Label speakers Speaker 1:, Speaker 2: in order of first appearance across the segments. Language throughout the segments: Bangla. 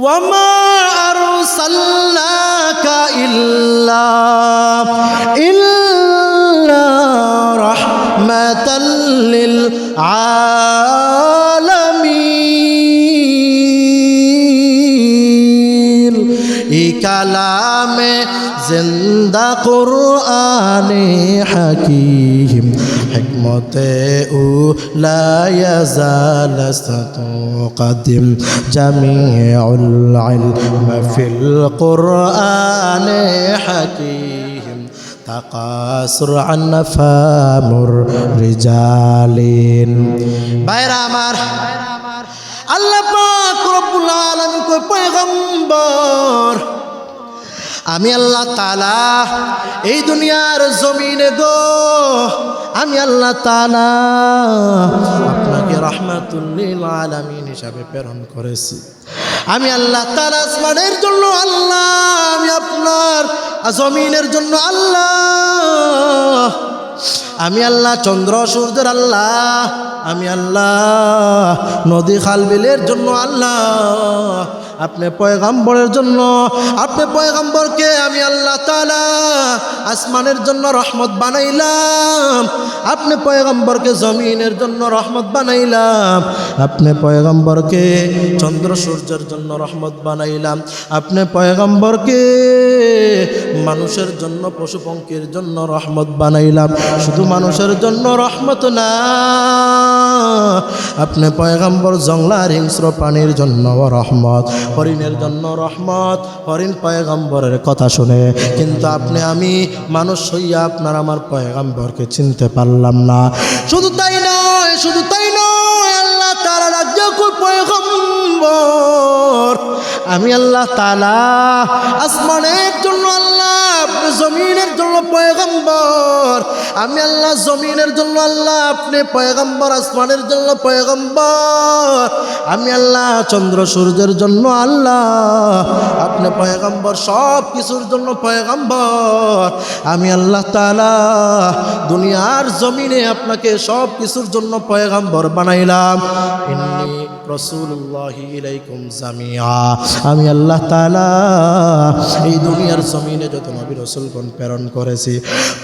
Speaker 1: وما أرسلناك إلا إلا رحمة للعالمين كلام زند قرآن حكيم হাকিম হিকমতে ও লা ইয়াজাল قدم جميع العلم في القرآن حكيم تقاصر عن فام الرجال বাইরা আমার আল্লাহ পাক রব্বুল আলামিন কই পয়গম্বর আমি আল্লাহ তালা এই দুনিয়ার জমিনে গো আমি আল্লাহ আপনাকে রহমাতুল্লিল আলামিন হিসাবে প্রেরণ করেছি। আমি আল্লাহ তালা আসমানের জন্য আল্লাহ, আমি আপনার জমিনের জন্য আল্লাহ। আমি আল্লাহ চন্দ্র, সূর্যের আল্লাহ। আমি আল্লাহ নদী, খাল, বিলের জন্য আল্লাহ। আপনি পয়গাম্বরের জন্য, আপনি পয়গাম্বরকে আমি আল্লাহ তালা আসমানের জন্য রহমত বানাইলাম। আপনি পয়গাম্বরকে জমিনের জন্য রহমত বানাইলাম। আপনি পয়গাম্বরকে চন্দ্র সূর্যের জন্য রহমত বানাইলাম। আপনি পয়গাম্বরকে মানুষের জন্য, পশু জন্য রহমত বানাইলাম। শুধু মানুষের জন্য রহমত না। আপনি পয়গাম্বর জংলার হিংস্র প্রাণীর জন্য রহমত, হরিণের জন্য রহমত, হরিণ পয়গাম্বরের কথা শুনে। কিন্তু আপনি, আমি মানুষ হইয়া আপনার আমার পয়গাম্বরকে চিনতে পারলাম না। শুধু তাই নয়, শুধু তাই নয়, আল্লাহ তারা রাজ্য পয়গম্বর। আমি আল্লাহ তালা আসমানের জন্য আল্লাহ জমিনের জন্য পয়গম্বর। আমি আল্লাহ জমিনের জন্য আল্লাহ, আপনি পয়গম্বর, আসমানের জন্য পয়গম্বর। আমি আল্লাহ চন্দ্র সূর্যের জন্য আল্লাহ, আপনি পয়গম্বর সব কিছুর জন্য পয়গম্বর। আমি আল্লাহ তালা দুনিয়ার জমিনে আপনাকে সব কিছুর জন্য পয়গম্বর বানাইলাম। রসুল্লাহি ইলাইকুম জামিয়া। আমি আল্লাহ তালা এই দুনিয়ার জমিনে যত নবী রসুলগণ প্রেরণ করেছি,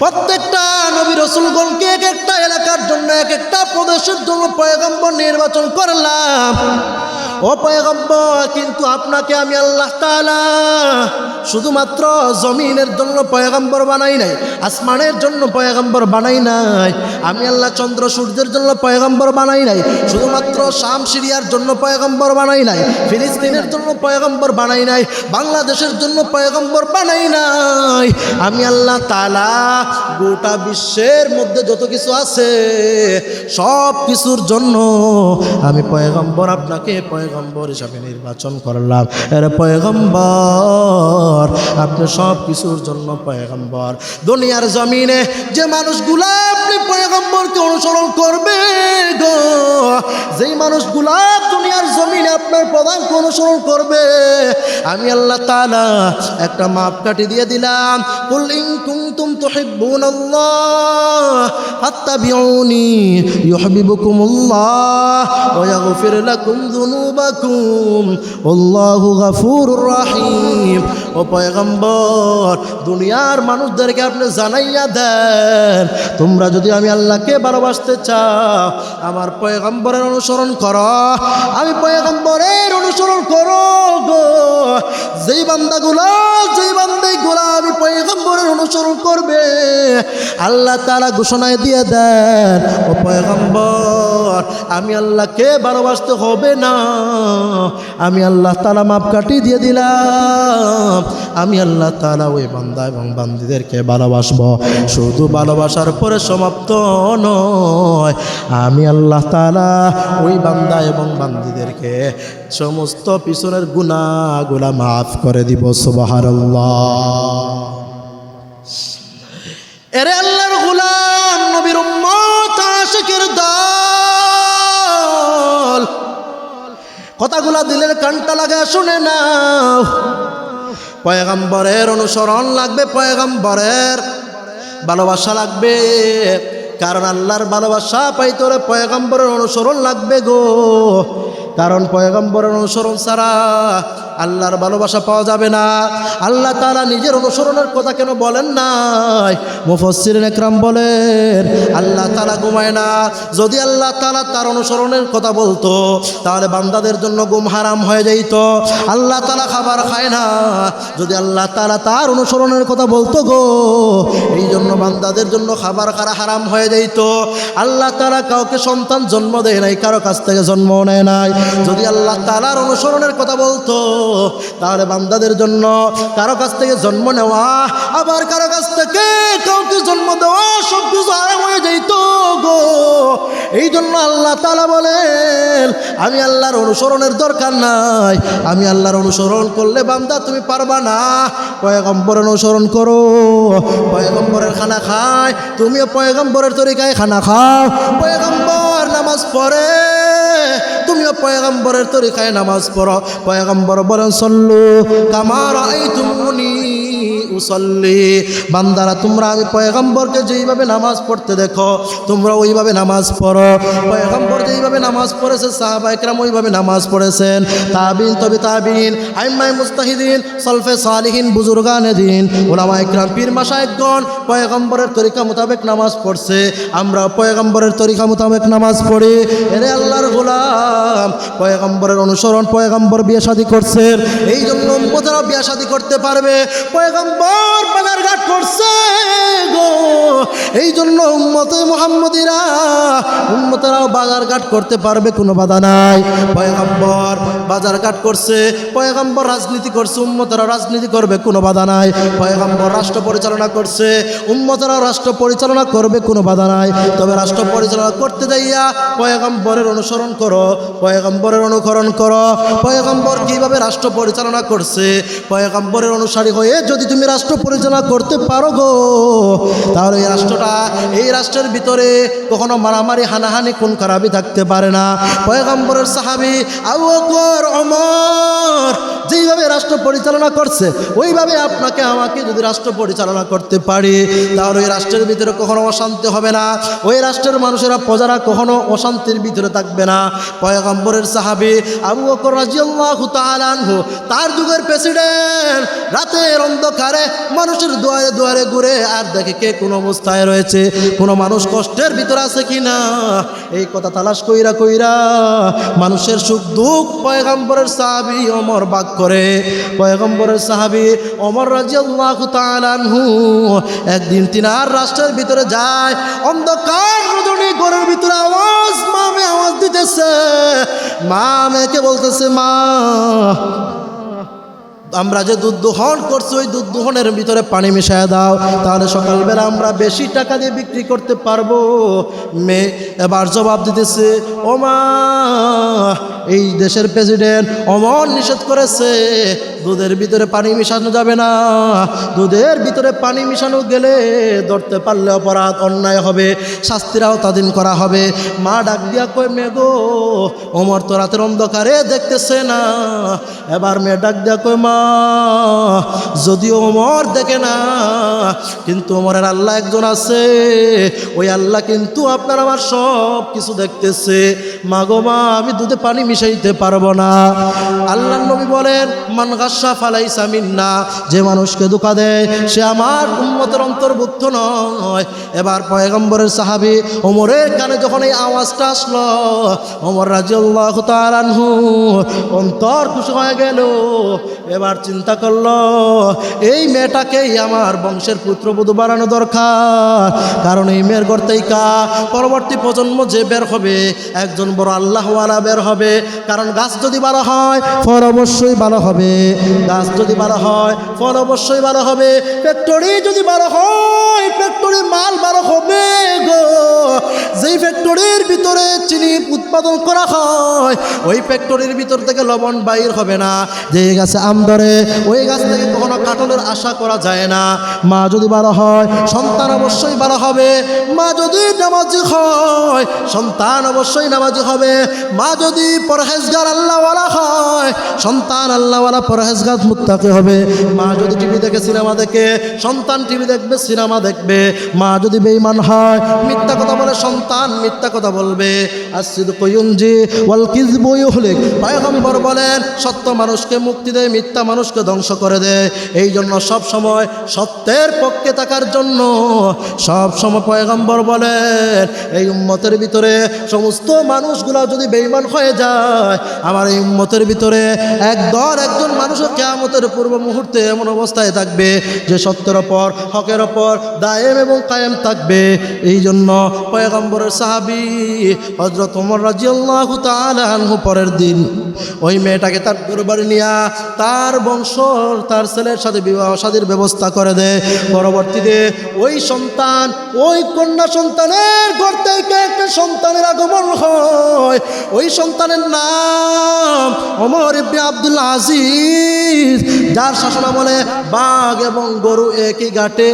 Speaker 1: প্রত্যেকটা নবী রসুলগণকে এক একটা এলাকার জন্য, এক একটা প্রদেশের জন্য পয়গম্বর নির্বাচন করলাম। ও পয়গম্বর, কিন্তু আপনাকে আমি আল্লাহ তালা শুধুমাত্র জমিনের জন্য পয়গম্বর বানাই নাই, আসমানের জন্য পয়গম্বর বানাই নাই, আমি আল্লাহ চন্দ্র সূর্যের জন্য পয়গম্বর বানাই নাই, শুধুমাত্র শাম সিরিয়ার জন্য পয়গম্বর বানাই নাই, ফিলিস্তিনের জন্য পয়গম্বর বানাই নাই, বাংলাদেশের জন্য পয়গম্বর বানাই নাই, আমি আল্লাহ তালা গোটা বিশ্বের মধ্যে যত কিছু আছে, সব কিছুর জন্য আমি পয়গম্বর আপনাকে পয়গম্বর হিসাবে নির্বাচন করলাম। এর পয়গম্বর আপনি সব কিছুর জন্য পয়গম্বর। দুনিয়ার জমিনে যে মানুষগুলা আপনি পয়গম্বরকে অনুসরণ করবে গো, যেই মানুষগুলা দুনিয়ার জমিনে আপনার প্রধানকে অনুসরণ করবে, আমি আল্লাহ তাআলা একটা মাপকাঠি দিয়ে দিলাম। কুল ইন কুনতুম তুহিব্বুনাল্লাহ, ফাত্তাবিউনি ইউহিব্বুকুমুল্লাহ ওয়া ইয়াগফির লাকুম যুনুবাকুম আল্লাহু গফুরুর রহিম। ও পয়গম্বর, দুনিয়ার মানুষদেরকে আপনি জানাইয়া দেন, তোমরা যদি আমি আল্লাহকে ভালোবাসতে চাও, আমার পয়গম্বরের অনুসরণ করো, আমি পয়গম্বরের অনুসরণ করো গো। যেই বান্দাগুলো যেই বান্দাগুলো আমি পয়গম্বরের অনুসরণ করবে আল্লাহ তারা ঘোষণায় দিয়ে দেন, ও পয়গম্বর, আমি আল্লাহকে ভালোবাসতে হবে না। আমি আল্লাহ তালা মাপকাঠি দিয়ে দিলাম। আমি আল্লাহ তালা ওই বান্দা এবং বান্দিদেরকে ভালোবাসবো। শুধু ভালোবাসার পরে সমাপ্ত নয়, আমি আল্লাহ তালা ওই বান্দা এবং বান্দিদেরকে সমস্ত পিছনের গুণাগুলা মাফ করে দিব সুবাহার এরে আল্লাহর গুলাম, নবীর উম্মত আশিকের দল। কথাগুলা দিলের কানটা লাগা, শুনে নাও। পয়গাম্বরের অনুসরণ লাগবে, পয়গাম্বরের ভালোবাসা লাগবে। কারণ আল্লাহর ভালোবাসা পাইতে হলে পয়গম্বরের অনুসরণ লাগবে গো। কারণ পয়গম্বরের অনুসরণ ছাড়া আল্লাহর ভালোবাসা পাওয়া যাবে না। আল্লাহ তারা নিজের অনুসরণের কথা কেন বলেন নাই? মুফসির একরাম বলেন, আল্লাহ তালা ঘুমায় না। যদি আল্লাহ তালা তার অনুসরণের কথা বলতো, তাহলে বান্দাদের জন্য গুম হারাম হয়ে যাইত। আল্লাহ তালা খাবার খায় না। যদি আল্লাহ তারা তার অনুসরণের কথা বলতো গো এই জন্য বান্দাদের জন্য খাবার খারা হারাম হয়ে যাইত। আল্লাহ তারা কাউকে সন্তান জন্ম দেয় নাই, কারও কাছ থেকে জন্ম নেয় নাই। যদি আল্লাহ তালার অনুসরণের কথা বলতো, তাহলে বান্দাদের জন্য কারও কাছ থেকে জন্ম নেওয়া, আবার কারও কাছ থেকে কাউকে জন্ম দেওয়া সব কিছু আরাম হয়ে যেত গো। এই জন্য আল্লাহ তালা বলেন আমি আল্লাহর অনুসরণের দরকার নাই। আমি আল্লাহর অনুসরণ করলে বান্দা তুমি পারবা না। পয়গম্বরের অনুসরণ করো। পয়গম্বরের খানা খায়, তুমিও পয়গম্বরের তরিকায় খানা খাও। পয়গম্বর নামাজ পড়ে, তুমিও পয়গম্বরের তরিকায় নামাজ পড়ো। পয়গম্বর বলেন, সল্লু কামার এই তুমি উসল্লি বান্দারা, তোমরা আমি পয়গম্বরকে যেইভাবে নামাজ পড়তে দেখো তোমরা ওইভাবে নামাজ পড়ো। পয়গম্বর যেইভাবে নামাজ পড়েছে সাহাবা একরাম ওইভাবে নামাজ পড়েছেন। তাবিন তবে তাবিন আইমাই মুস্তাহিদিন, সলফে সালিহিন, বুজুর্গানে দিন। ওলামা একরাম পীর মাসায়কগণ পয়গম্বরের তরিকা মোতাবেক নামাজ পড়ছে। আমরা পয়গম্বরের তরিকা মোতাবেক নামাজ পড়ি। এরে আল্লাহর গোলাম, পয়গম্বরের অনুসরণ পয়গম্বর বিয়ে শাদী করছেন। এই জন্য উম্মতেরা বিয়ে শাদী করতে পারবে। পয়গম্বর বাজার ঘাট করছে গো। এই জন্য উম্মতে মোহাম্মদিরা, উম্মতেরাও বাজার ঘাট করতে পারবে, কোনো বাধা নাই। পয়গম্বর বাজার ঘাট করছে, পয়গম্বর রাজনীতি করছে উম্মতেরা রাজনীতি করবে, কোনো বাধা নাই। পয়গম্বর রাষ্ট্র পরিচালনা করছে উম্মতেরা রাষ্ট্র পরিচালনা করবে, কোনো বাধা নাই। তবে রাষ্ট্র পরিচালনা করতে যাইয়া পয়গম্বরের অনুসরণ করো, পয়গম্বরের অনুকরণ করো। পয়গম্বর কীভাবে রাষ্ট্র পরিচালনা করছে, পয়গম্বরের অনুসারী হয়ে যদি তুমি রাষ্ট্র পরিচালনা করতে পারো গো। তাহলে এই রাষ্ট্রটা, এই রাষ্ট্রের ভিতরে কখনো মারামারি, হানাহানি কোন খারাপই থাকতে পারে না। পয়গম্বরের সাহাবি আবু অমর যেইভাবে রাষ্ট্র পরিচালনা করছে, ওইভাবে আপনাকে, আমাকে যদি রাষ্ট্র পরিচালনা করতে পারি, তাহলে ওই রাষ্ট্রের ভিতরে কখনো অশান্তি হবে না। ওই রাষ্ট্রের মানুষেরা প্রজারা কখনো অশান্তির ভিতরে থাকবে না। পয়গম্বরের সাহাবি আবু তাআলা তার যুগের প্রেসিডেন্ট, রাতের অন্ধকারে মানুষের দুয়ারে দুয়ারে ঘুরে আর দেখে কে কোন অবস্থায় রয়েছে, কোনো মানুষ কষ্টের ভিতরে আছে কি না এই কথা তালাশ কইরা কইরা মানুষের সুখ দুঃখ পয়গম্বরের সাহাবি অমর বাক করে। পয়গম্বরের সাহাবি অমর রাজিয়াল্লাহু তাআলা আনহু একদিন তিনার রাষ্ট্রের ভিতরে যায়, অন্ধকার রজনী ঘরের ভিতরে আওয়াজ মা মে আওয়াজ দিতেছে। মা মেয়েকে বলতেছে, মা, আমরা যে দুধ দোহন করছি, ওই দুধ দোহনের ভিতরে পানি মিশায় দাও, তাহলে সকালবেলা আমরা বেশি টাকা দিয়ে বিক্রি করতে পারব। মেয়ে এবার জবাব দিতেছে ও মা এই দেশের প্রেসিডেন্ট অমর নিষেধ করেছে। দুধের ভিতরে পানি মিশানো যাবে না। দুধের ভিতরে পানি মিশানো গেলে ধরতে পারলে অপরাধ অন্যায় হবে, শাস্তিরাও আওতাধীন করা হবে। মা ডাক দিয়া কই মেগো অমর তো রাতের অন্ধকারে দেখতেছে না। এবার মেয়ে ডাক দিয়া কই মা, যদিও ওমর দেখে না, কিন্তু ওমরের আল্লাহ একজন আছে। ওই আল্লাহ কিন্তু আপনার আমার সব কিছু দেখতেছে। মা গো, মা, আমি দুধে পানি মিশাইতে পারব না। আল্লাহ নবী বলেন, মান গাসা ফালাই সামিন্না যে মানুষকে ধোকা দেয়, সে আমার উন্মতের অন্তর্ভুক্ত নয়। এবার পয়গম্বরের সাহাবি ওমরের কানে যখন এই আওয়াজটা আসলো, ওমর রাজিউল্লাহ তালানহু অন্তর খুশি হয়ে গেল। এবার চিন্তা করল, এই মেয়েটাকেই আমার বংশের পুত্রবধূ বানানো দরকার। কারণ এই মেয়ের থেকে পরবর্তী প্রজন্ম যে বের হবে, একজন বড় আল্লাহওয়ালা বের হবে। কারণ গাছ যদি ভালো হয়, ফল অবশ্যই ভালো হবে। গাছ যদি ভালো হয়, ফল অবশ্যই ভালো হবে। ফ্যাক্টরি যদি ভালো হয় ফ্যাক্টরি মাল ভালো হবে গো। যেই ফ্যাক্টরির ভিতরে চিনি উৎপাদন করা হয়, ওই ফ্যাক্টরির ভিতর থেকে লবণ বাইর হবে না। যে গাছে আম ধরে, ওই গাছ থেকে কখনো কাটলের আশা করা যায় না। মা যদি ভালো হয়, সন্তান অবশ্যই ভালো হবে। মা যদি নামাজি হয়, সন্তান অবশ্যই নামাজি হবে। মা যদি পরহেজগার আল্লাহওয়ালা হয়, সন্তান আল্লাহওয়ালা পরহেজ পরহেজগাজ মুত্তাকে হবে। মা যদি টিভি দেখে, সিনেমা দেখে, সন্তান টিভি দেখবে, সিনেমা দেখবে, মা যদি বেঈমান হয়, মিথ্যা কথা বলে, সন্তান মিথ্যা কথা বলবে। আর সিদ্ধ কয়ুঞ্জি ওয়াল কিজবু ইউহলিক। পয়গম্বর বলেন, সত্য মানুষকে মুক্তি দেয়, মিথ্যা মানুষকে ধ্বংস করে দেয়। এই জন্য সব সময় সত্যের পক্ষে থাকার জন্য সব সময় পয়গম্বর বলেন, এই উম্মতের ভিতরে সমস্ত মানুষগুলো যদি বেঈমান হয়ে যায়, আমার এই উম্মতের ভিতরে একদল একজন মানুষের কেয়ামতের পূর্ব মুহূর্তে এমন অবস্থায় থাকবে যে সত্যের ওপর, হকের ওপর দায়েম এবং কায়েম থাকবে। এই জন্য পয়গম্বরের সাহাবি হজরত ওমর রাজিয়াল্লাহ তালু পরের দিন ওই মেয়েটাকে তার দরবারে নিয়া তার বংশ তার ছেলের সাথে বিবাহ শাদীর ব্যবস্থা করে দেয় পরবর্তীতে ওই সন্তান, ওই কন্যা সন্তানের ঘর থেকে একটা সন্তানের আগমন হয়। ওই সন্তানের নাম অমর ইবনে আব্দুল আজিজ। যার শাসনা বলে বাঘ এবং গরু একই ঘাটে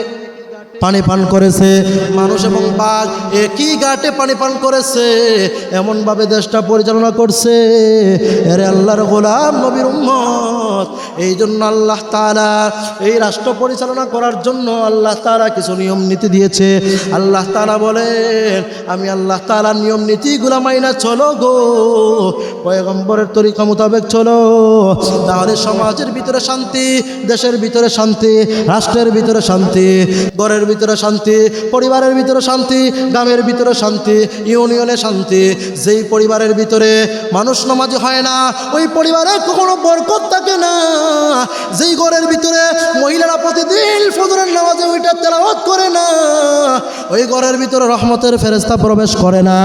Speaker 1: পানি পান করেছে। মানুষ এবং বাঘ একই ঘাটে পানি পান করেছে। এমনভাবে দেশটা পরিচালনা করছে। এরে আল্লাহর গোলাম নবীর উম্মত। এই জন্য আল্লাহ তাআলা এই রাষ্ট্র পরিচালনা করার জন্য আল্লাহ তাআলা কিছু নিয়ম নীতি দিয়েছে। আল্লাহ তাআলা বলেন, আমি আল্লাহ তাআলার নিয়ম নীতিগুলা মাইনা চলো গো। পয়গম্বরের তরিকা মোতাবেক চলো। তাহলে সমাজের ভিতরে শান্তি, দেশের ভিতরে শান্তি, রাষ্ট্রের ভিতরে শান্তি, ঘরের ভিতরে শান্তি, পরিবারের ভিতরে শান্তি, গ্রামের ভিতরে শান্তি, ইউনিয়নে শান্তি। যেই পরিবারের ভিতরে মানুষ নামাজি হয় না, ওই পরিবারে কখনো বরকত থাকে না। যেই ঘরের ভিতরে মহিলারা প্রতিদিন ফজরের নামাজে ওইটা তেলাওয়াত করে না, ওই ঘরের ভিতরে রহমতের ফেরেস্তা প্রবেশ করে না।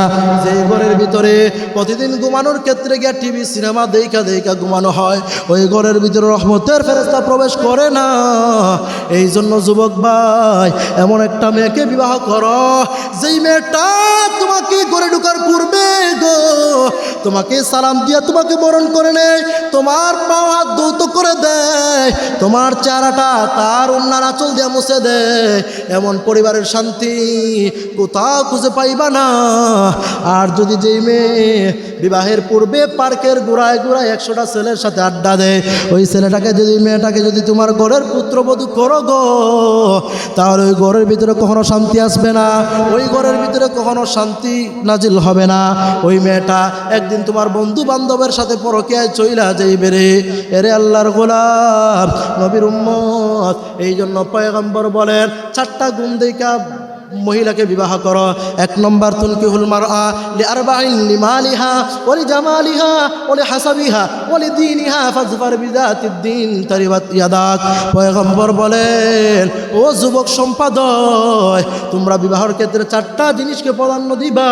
Speaker 1: যেই ঘরের ভিতরে প্রতিদিন ঘুমানোর ক্ষেত্রে গিয়ে টিভি, সিনেমা দেখা দেখা ঘুমানো হয়, ওই ঘরের ভিতরে রহমতের ফেরেস্তা প্রবেশ করে না। এই জন্য যুবক ভাই এমন একটা মেয়েকে বিবাহ করো, যেই মেয়েটা তোমাকে ঘরে ঢুকার পূর্বে গো, তোমাকে সালাম দিয়া তোমাকে বরণ করে নেয়, তোমার পাও হাত দৌত করে দেয়, তোমার চেহারাটা তার অন্যার আঁচল দিয়া মুছে দেয়। এমন পরিবারের শান্তি কোথাও খুঁজে পাইবা না। আর যদি যেই মেয়ে বিবাহের পূর্বে পার্কের গোড়ায় গোড়ায় একশোটা ছেলের সাথে আড্ডা দেয়, ওই ছেলেটাকে যদি, মেয়েটাকে যদি তোমার ঘরের পুত্রবধূ করো গো, তাহলে ওই ঘরের ভিতরে কখনো শান্তি আসবে না, ওই ঘরের ভিতরে কখনো শান্তি নাজিল হবে না। ওই মেয়েটা একদিন তোমার বন্ধু বান্ধবের সাথে পরকিয়ায় চইলা যাইবে রে। এরে আল্লাহর গোলাপ, নবীর উম্মত এই জন্য পয়গম্বর বলেন, চারটা গুণ দেখা মহিলাকে বিবাহ করো। এক নম্বর তুলকি হুল মার লি আরবাইন লি মালিহা ওলি জামালিহা ওলি হাসাবিহা ওলি দিনিহা ফাজফার বিদাতিদ দিন তারিবাত ইয়াদাক। পয়গম্বর বলেন, ও যুবক সম্পাদক, তোমরা বিবাহর ক্ষেত্রে চারটা জিনিসকে প্রাধান্য দিবা।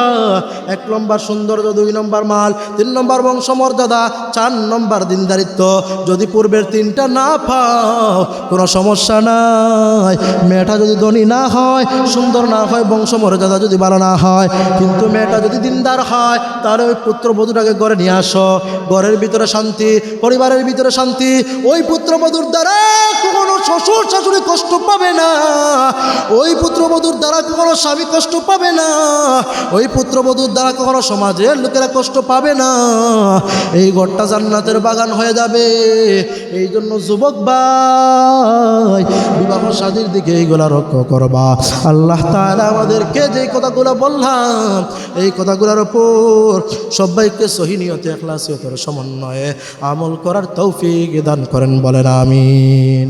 Speaker 1: এক নম্বর সৌন্দর্য, দুই নম্বর মাল, তিন নম্বর বংশমর্যাদা, চার নম্বর দিনদারিত্ব। যদি পূর্বের তিনটা না পাও, কোনো সমস্যা নাই। মেয়েটা যদি ধনী না হয়, সুন্দর না হয়, বংশমর্যাদা যদি ভালো না হয়, কিন্তু মেয়েটা যদি দিনদার হয়, তাহলে ওই পুত্রবধূটাকে ঘরে নিয়ে আসো। ঘরের ভিতরে শান্তি, পরিবারের ভিতরে শান্তি। ওই পুত্রবধূর দ্বারা কখনো শ্বশুর শাশুড়ি কষ্ট পাবে না। ওই পুত্রবধূর দ্বারা কখনো স্বামী কষ্ট পাবে না। ওই পুত্রবধূর দ্বারা কখনো সমাজের লোকেরা কষ্ট পাবে না। এই ঘরটা জান্নাতের বাগান হয়ে যাবে। এই জন্য যুবক ভাই, বিবাহ সাদীর দিকে এইগুলা রক্ষ করবা। আল্লাহ তাআলা আমাদেরকে যে কথাগুলো বললাম, এই কথাগুলোর ওপর সবাইকে সহিনিয়তে এখলাসিয়তের সমন্বয়ে আমল করার তৌফিক দান করেন বলেন, আমিন।